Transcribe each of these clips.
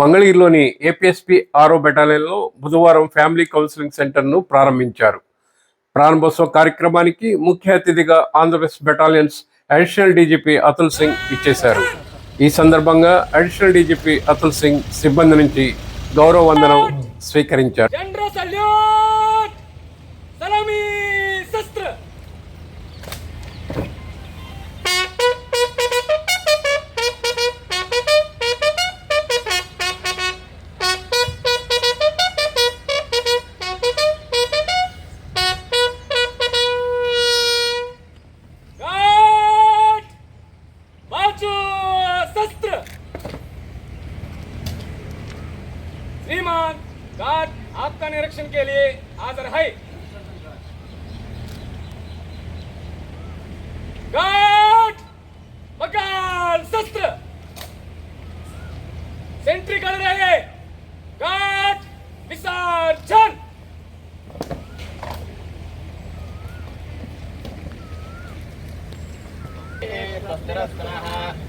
మంగళగిరిలోని ఏపీఎస్పీ ఆరో బెటాలియన్లో బుధవారం ఫ్యామిలీ కౌన్సిలింగ్ సెంటర్ను ప్రారంభించారు. ప్రారంభోత్సవ కార్యక్రమానికి ముఖ్య అతిథిగా Andhra Pradesh battalions additional DGP Atul Singh ఇచ్చేశారు. ఈ సందర్భంగా అడిషనల్ డీజీపీ అతుల్ సింగ్ సిబ్బంది నుంచి గౌరవ వందనం స్వీకరించారు. शस्त्र. श्रीमान गार्ड आपका निरीक्षण के लिए हाजिर है. गार्ड बकाल शस्त्र. सेंट्री कर रहे हैं.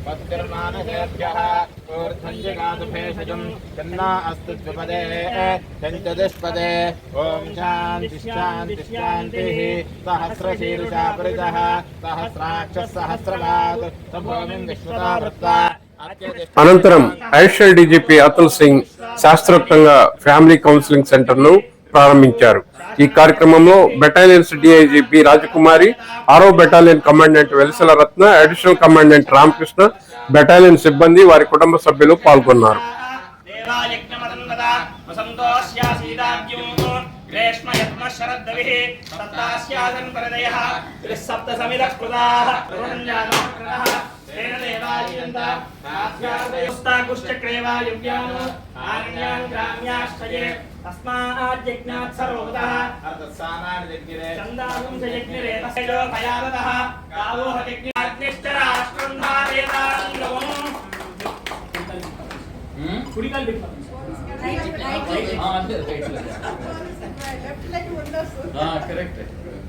वस्तिर्मानसेभ्यः ऊर्ध्वञ्जिकादुभेषजम् तन्ना अस्तु द्विपदे पञ्चदशपदे ॐ शान्ति शान्ति शान्तिः सहस्रशीर्षा परितः सहस्राक्षः सहस्रपात् सभूमिं विश्वता वृत्ता అనంతరం అడిషనల్ డీజీపీ అతుల్ సింగ్ శాస్త్రోక్తంగా ఫ్యామిలీ కౌన్సిలింగ్ సెంటర్ ను ప్రారంభించారు ఈ కార్యక్రమంలో బెటాలియన్స్ డిఐజీ బి రాజకుమారి ఆరో battalion commandant Velisala Ratna additional commandant Ramakrishna battalion సిబ్బంది వారి కుటుంబ సభ్యులు పాల్గొన్నారు. ग्रेष्मयत्म शरद्दविः सप्तास्यादन् परदयः त्रिसप्त समिदस्कृताः रुञ्जानो कृणः तेन देवायन्त आध्यात्मयुस्ताकुश्चक्रेवायुव्यान् आरण्यान् ग्राम्याश्चये तस्माज्जज्ञात् सर्वोदः चन्दागुंसयज्ञिरेतसयो भयावतः गावोहजज्ञाग्निश्च राष्ट्रं धारयतां हम्म? कुडिकल् विप्लवम् గావో హతిజ్ఞాగ్నిశ్చరాష్ట్రం ధారేతాంగవం కుడికాలు పెట్టుకోండి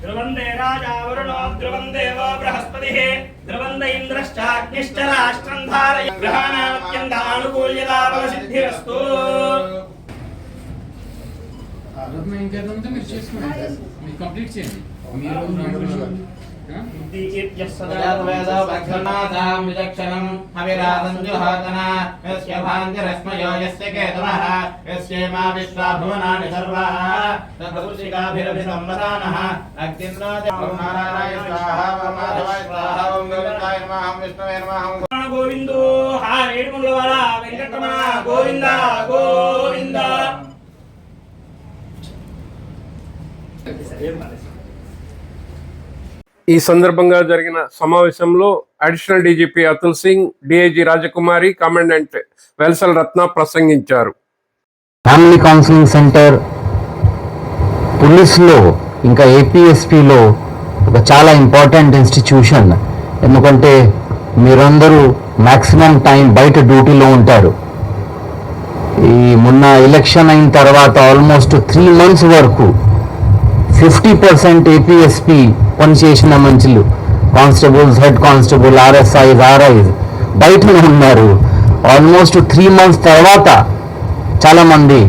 ధ్రువందే రాజా వరుణో ధ్రువం దేవో బృహస్పతిః ధ్రువం ఇంద్రశ్చాగ్నిశ్చ రాష్ట్రం ధారయ గ్రహాణాత్యంత ఆనుకూల్యతా బలసిద్ధిరస్తు ఆలోచన ఇంకేదో ఉంటే మీరు చేసుకోండి మీరు కంప్లీట్ చేయండి మీరు రెండు ఆ? దీప్య సదా వేదో భక్షణాదాం విచక్షణం హవిరాసం జుహాతన యస్య భాంతిరస్మయో యస్య కేతవః యస్యేమా విశ్వా భువనాని సర్వాः తదృశికాభిరభిసంవదానः అగ్నింద్రో నారాయణ స్వాహా ఓం మాధవాయ స్వాహా ఓం గోవిందాయ నమః ఈ సందర్భంగా జరిగిన సమావేశంలో additional DGP Atul Singh DIG Rajakumari commandant Velsal Ratna ప్రసంగించారు. ఫ్యామిలీ కౌన్సిలింగ్ సెంటర్ పులిస్లో ఇంకా ఏపీఎస్పిలో ఒక చాలా ఇంపార్టెంట్ ఇన్స్టిట్యూషన్ ఎందుకంటే మీరందరూ మ్యాక్సిమం టైం బయట డ్యూటీలో ఉంటారు. ఈ మొన్న ఎలక్షన్ అయిన తర్వాత ఆల్మోస్ట్ త్రీ మంత్స్ వరకు ఫిఫ్టీ పర్సెంట్ ఏపీఎస్పి పనిచేసిన మనుషులు. Constables head constable RSIs RIs బయటనే ఉన్నారు. ఆల్మోస్ట్ త్రీ మంత్స్ తర్వాత చాలామంది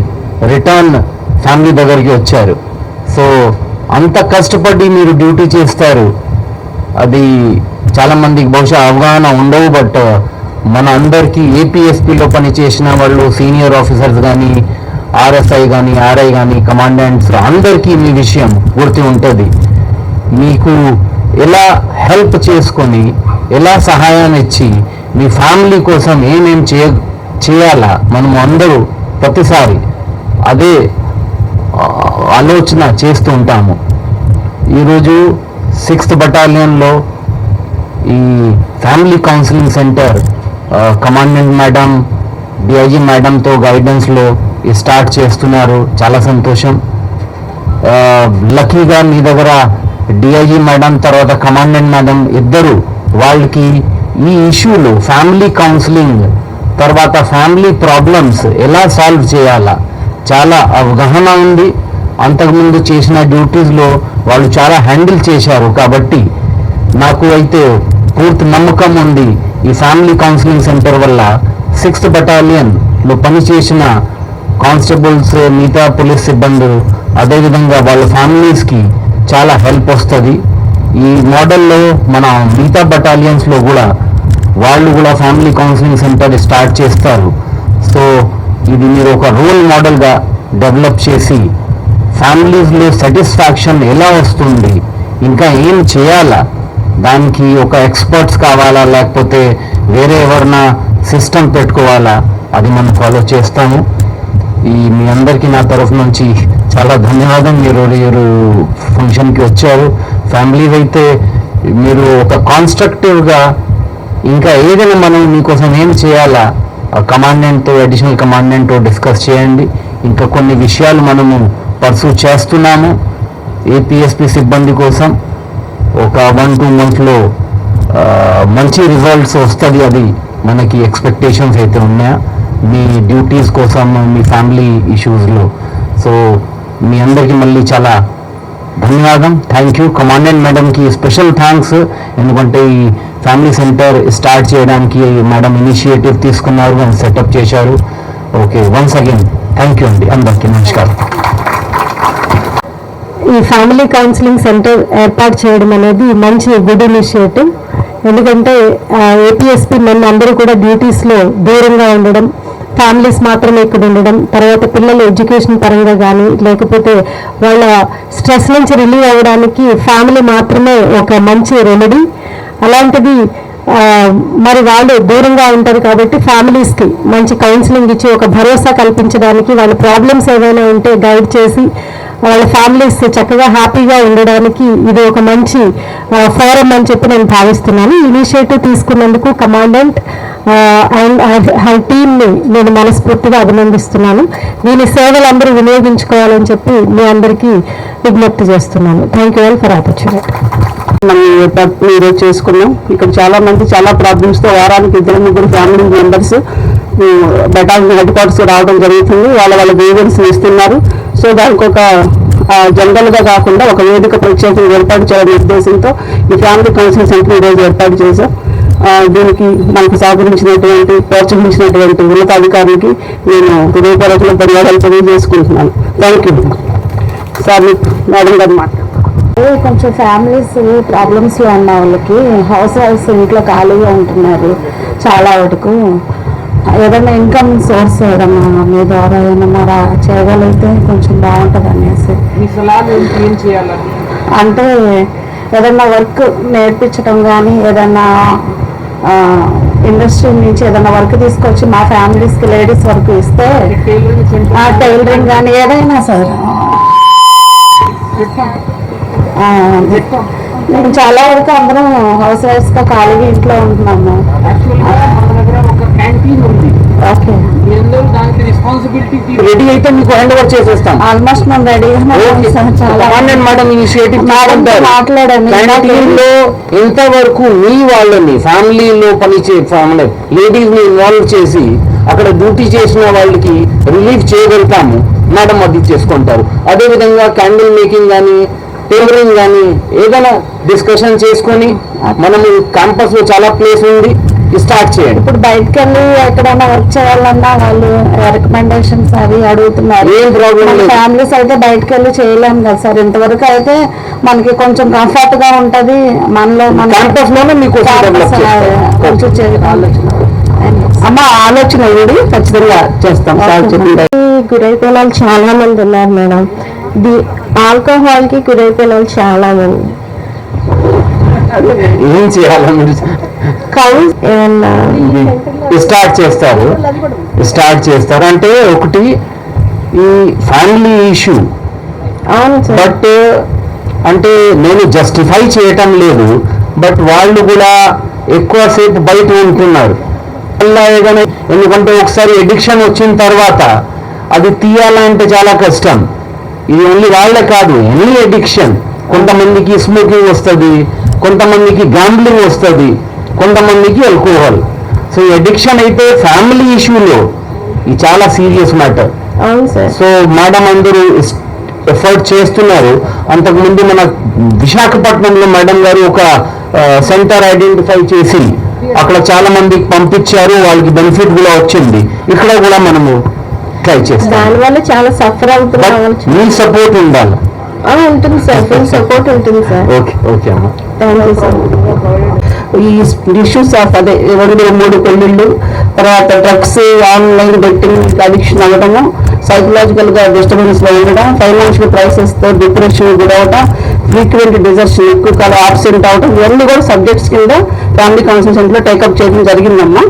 రిటర్న్ ఫ్యామిలీ దగ్గరికి వచ్చారు. సో అంత కష్టపడి మీరు డ్యూటీ చేస్తారు. అది చాలామందికి బహుశా అవగాహన ఉండవు బట్ మన అందరికీ ఏపీఎస్పీలో పనిచేసిన వాళ్ళు సీనియర్ ఆఫీసర్స్ కానీ ఆర్ఎస్ఐ కానీ ఆర్ఐ కానీ కమాండెంట్స్ అందరికీ మీ విషయం గుర్తి ఉంటుంది. మీకు ఎలా హెల్ప్ చేసుకొని ఎలా సహాయాన్ని ఇచ్చి మీ ఫ్యామిలీ కోసం ఏమేం చేయ చేయాలా? మనము అందరూ ప్రతిసారి అదే ఆలోచన చేస్తూ ఉంటాము. ఈరోజు సిక్స్త్ బటాలియన్లో ఈ family counselling centre commandant madam DIG మేడంతో గైడెన్స్లో స్టార్ట్ చేస్తున్నారు. చాలా సంతోషం. లక్కీగా మీ దగ్గర డిఐజీ మేడం తర్వాత కమాండెంట్ మేడం ఇద్దరు వాళ్ళకి ఈ ఇష్యూలు ఫ్యామిలీ కౌన్సిలింగ్ తర్వాత ఫ్యామిలీ ప్రాబ్లమ్స్ ఎలా సాల్వ్ చేయాలా? చాలా అవగాహన ఉంది. అంతకుముందు చేసిన డ్యూటీస్లో వాళ్ళు చాలా హ్యాండిల్ చేశారు కాబట్టి నాకు అయితే పూర్తి నమ్మకం ఉంది. ఈ ఫ్యామిలీ కౌన్సిలింగ్ సెంటర్ వల్ల సిక్స్త్ బటాలియన్లో పనిచేసిన కానిస్టేబుల్స్ మిగతా పోలీస్ సిబ్బందులు అదేవిధంగా వాళ్ళ ఫ్యామిలీస్కి చాలా హెల్ప్ వస్తుంది. ఈ మోడల్లో మన మిగతా బటాలియన్స్లో కూడా వాళ్ళు కూడా ఫ్యామిలీ కౌన్సిలింగ్ సెంటర్ స్టార్ట్ చేస్తారు. సో ఇది మీరు ఒక రోల్ మోడల్గా డెవలప్ చేసి ఫ్యామిలీస్లో సాటిస్ఫాక్షన్ ఎలా వస్తుంది ఇంకా ఏం చేయాలా దానికి ఒక ఎక్స్పర్ట్స్ కావాలా లేకపోతే వేరే ఎవరన్నా సిస్టమ్ పెట్టుకోవాలా అది మనం ఫాలో చేస్తాము. ఈ మీ అందరికీ నా తరఫు నుంచి చాలా ధన్యవాదం. మీరు మీరు ఫంక్షన్కి వచ్చారు ఫ్యామిలీ అయితే మీరు ఒక కాన్స్ట్రక్టివ్గా ఇంకా ఏదైనా మనం మీకోసం ఏం చేయాలా కమాండెంట్తో అడిషనల్ కమాండెంట్తో డిస్కస్ చేయండి. ఇంకా కొన్ని విషయాలు మనము పర్సూ చేస్తున్నాము. ఏపీఎస్పి సిబ్బంది కోసం ఒక వన్ టూ మంత్లో మంచి రిజల్ట్స్ వస్తుంది అది. మనకి ఎక్స్పెక్టేషన్స్ అయితే ఉన్నాయా? మీ డ్యూటీస్ కోసం మీ ఫ్యామిలీ ఇష్యూస్లో సో మీ అందరికీ మళ్ళీ చాలా ధన్యవాదం. థ్యాంక్ యూ కమాండెంట్ మేడంకి స్పెషల్ థ్యాంక్స్ ఎందుకంటే ఈ ఫ్యామిలీ సెంటర్ స్టార్ట్ చేయడానికి మేడం ఇనిషియేటివ్ తీసుకున్నారు అండ్ సెటప్ చేశారు. Okay once again thank you అండి. అందరికీ నమస్కారం. ఈ ఫ్యామిలీ కౌన్సిలింగ్ సెంటర్ ఏర్పాటు చేయడం అనేది మంచి గుడ్ ఇనిషియేటివ్ ఎందుకంటే ఏపీఎస్పీ మన అందరూ కూడా డ్యూటీస్లో దూరంగా ఉండడం ఫ్యామిలీస్ మాత్రమే ఇక్కడ ఉండడం తర్వాత పిల్లల ఎడ్యుకేషన్ పరంగా కానీ లేకపోతే వాళ్ళ స్ట్రెస్ నుంచి రిలీవ్ అవ్వడానికి ఫ్యామిలీ మాత్రమే ఒక మంచి రెమెడీ అలాంటిది మరి వాళ్ళు దూరంగా ఉంటారు కాబట్టి ఫ్యామిలీస్కి మంచి కౌన్సిలింగ్ ఇచ్చి ఒక భరోసా కల్పించడానికి వాళ్ళ ప్రాబ్లమ్స్ ఏవైనా ఉంటే గైడ్ చేసి వాళ్ళ ఫ్యామిలీస్ చక్కగా హ్యాపీగా ఉండడానికి ఇది ఒక మంచి ఫోరం అని చెప్పి నేను భావిస్తున్నాను. ఇనిషియేటివ్ తీసుకున్నందుకు కమాండెంట్ అండ్ హై టీమ్ని నేను మనస్ఫూర్తిగా అభినందిస్తున్నాను. దీని సేవలు అందరూ వినియోగించుకోవాలని చెప్పి మీ అందరికీ విజ్ఞప్తి చేస్తున్నాను. Thank you all for opportunity మనం ఈరోజు చేసుకున్నాం. ఇక్కడ చాలా మంది చాలా ప్రాబ్లమ్స్తో వారానికి ఇద్దరు ముగ్గురు family members battalion headquarters రావడం జరుగుతుంది. వాళ్ళ వాళ్ళ గ్రీవెన్స్ ఇస్తున్నారు సో దానికి ఒక జనరల్గా కాకుండా ఒక వేదిక ప్రత్యేకంగా ఏర్పాటు చేయాలనే ఉద్దేశంతో ఈ ఫ్యామిలీ కౌన్సిలింగ్ సెంటర్ ఈరోజు ఏర్పాటు చేశాం. దీనికి మనకు సహకరించినటువంటి ప్రోత్సహించినటువంటి ఉన్నతాధికారులకి నేను హృదయపూర్వకంగా ధన్యవాదాలు తెలియజేసుకుంటున్నాను. థ్యాంక్ యూ సార్ మేడం గారు మాట్లాడు కొంచెం ఫ్యామిలీస్ ప్రాబ్లమ్స్లో ఉన్న వాళ్ళకి హౌస్ వైఫ్స్ ఇంట్లో ఖాళీగా ఉంటున్నారు చాలా వరకు. ఏదైనా ఇన్కమ్ సోర్స్ ఏదన్నా మీ ద్వారా ఏమన్నా రా- చేయగలిగితే కొంచెం బాగుంటుంది అనేసి. అంటే ఏదన్నా వర్క్ నేర్పించడం కానీ ఏదన్నా ఇండస్ట్రీ నుంచి ఏదైనా వర్క్ తీసుకొచ్చి మా ఫ్యామిలీస్కి లేడీస్ వర్క్ ఇస్తే టైలరింగ్ కానీ ఏదైనా సార్. మేము చాలా వరకు అందరం హౌస్ వైఫ్స్గా ఖాళీగా ఇంట్లో ఉంటున్నాము మన రెడీ అయితే మీకు హ్యాండ్ ఓవర్ చేసేస్తాం. ఆల్మోస్ట్ మేము రెడీ మేడం ఇనిషియేటివ్ మేడంతో మాట్లాడాను. క్యాంటీన్లో ఎంతవరకు మీ వాళ్ళని ఫ్యామిలీలో పనిచే ఫ్యామిలీ లేడీస్ని ఇన్వాల్వ్ చేసి అక్కడ డ్యూటీ చేసిన వాళ్ళకి రిలీఫ్ చేయగలుగుతాము. మేడం అది చేసుకుంటారు. అదే విధంగా క్యాండిల్ మేకింగ్ కానీ టైలరింగ్ కానీ ఏదైనా డిస్కషన్ చేసుకొని మనము క్యాంపస్లో చాలా ప్లేస్ ఉంది స్టార్ట్ చేయండి. ఇప్పుడు బయటకు వెళ్ళి ఎక్కడైనా వర్క్ చేయాలన్నా వాళ్ళు రికమెండేషన్స్ అవి అడుగుతున్నారు. ఏం లేదు. ఫ్యామిలీస్ అయితే బయటకు వెళ్ళి చేయలేము కదా సార్. ఇంతవరకు అయితే మనకి కొంచెం కంఫర్ట్గా ఉంటది. మనలో మన క్యాంపస్లోనే మీకు కొంచెం ఆలోచన. అమ్మ ఆలోచన ఇది ఖచ్చితంగా చేస్తాం. గురైపోయిన వాళ్ళు చాలా మంది ఉన్నారు మేడం. ది ఆల్కహాల్కి గురైపోయిన వాళ్ళు చాలా మంది ఏం చేయాలి మీరు? కౌన్స్ ఏమన్నా? స్టార్ట్ చేస్తారు. స్టార్ట్ చేస్తారు. అంటే ఒకటి ఈ ఫ్యామిలీ ఇష్యూ అవును బట్ అంటే నేను జస్టిఫై చేయటం లేదు. బట్ వాళ్ళు కూడా ఎక్కువసేపు బయట ఉంటున్నారు. ఎందుకంటే ఒకసారి ఎడిక్షన్ వచ్చిన తర్వాత అది తీయాలంటే చాలా కష్టం. ఇది ఓన్లీ వాళ్ళే కాదు ఎనీ ఎడిక్షన్ కొంతమందికి స్మోకింగ్ వస్తుంది కొంతమందికి గ్యాంబ్లింగ్ వస్తుంది కొంతమందికి ఆల్కహాల్ సో ఎడిక్షన్ అయితే ఫ్యామిలీ ఇష్యూలో ఇది చాలా సీరియస్ మ్యాటర్ సో మేడం అందరూ ఎఫర్ట్ చేస్తున్నారు. అంతకుముందు మన విశాఖపట్నంలో మేడం గారు ఒక సెంటర్ ఐడెంటిఫై చేసి అక్కడ చాలా మందికి పంపించారు వాళ్ళకి బెనిఫిట్ కూడా వచ్చింది. ఇక్కడ కూడా మనము ట్రై చేస్తాం దానివల్ల చాలా సఫర్ అవుతున్న మీ సపోర్ట్ ఉండాలి. ఉంటుంది సార్. ఫుల్ సపోర్ట్ ఉంటుంది సార్. ఓకే ఓకే అమ్మా. థ్యాంక్ యూ సార్ ఈ ఇష్యూస్ ఆఫ్ అదే రెండు మూడు పెళ్ళిళ్ళు తర్వాత డ్రగ్స్ ఆన్లైన్ బెట్టింగ్ అడిక్షన్ అవ్వడము సైకలాజికల్గా డిస్టర్బెన్స్లో ఉండడం ఫైనాన్షియల్ క్రైసిస్తో డిప్రెషన్ గురవడం ఫ్రీక్వెంట్ డిజర్షన్ ఎక్కువ కాలం ఆబ్సెంట్ అవడం ఇవన్నీ కూడా సబ్జెక్ట్స్ కింద ఫ్యామిలీ కౌన్సిల్ సెంటర్లో టేకప్ చేయడం జరిగిందమ్మా.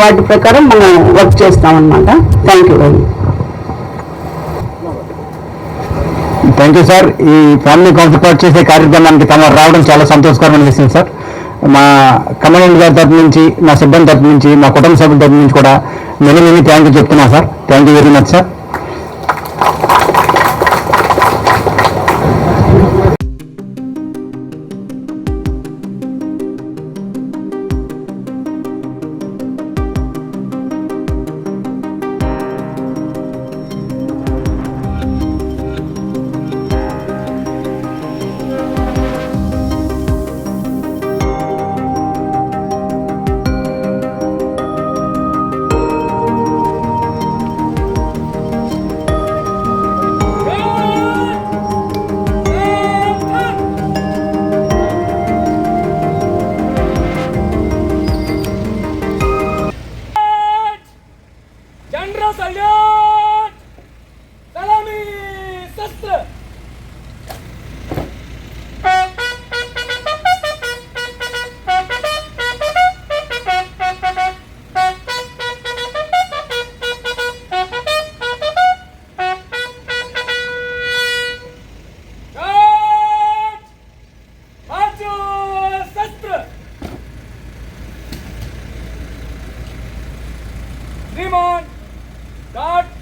వాటి ప్రకారం మనం వర్క్ చేస్తామన్నమాట. Thank you very thank you sir ఈ ఫ్యామిలీ కౌన్సిల్ చేసే కార్యక్రమానికి తమ రావడం చాలా సంతోషకరమైన విషయం సార్ మా కమాండెంట్ గారి తరపు నుంచి మా సిబ్బంది తరపు నుంచి మా కుటుంబ సభ్యుల తరపు నుంచి కూడా మెనీ మెనీ థ్యాంక్ యూ చెప్తున్నా sir thank you very much sir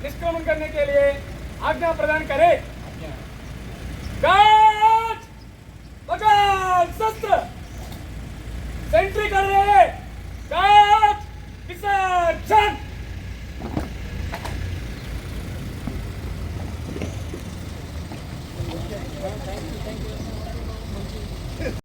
निष्क्रमण करने के लिए आज्ञा प्रदान करे। शस्त्र! सेंट्री कर रहे काट Thank you, thank you.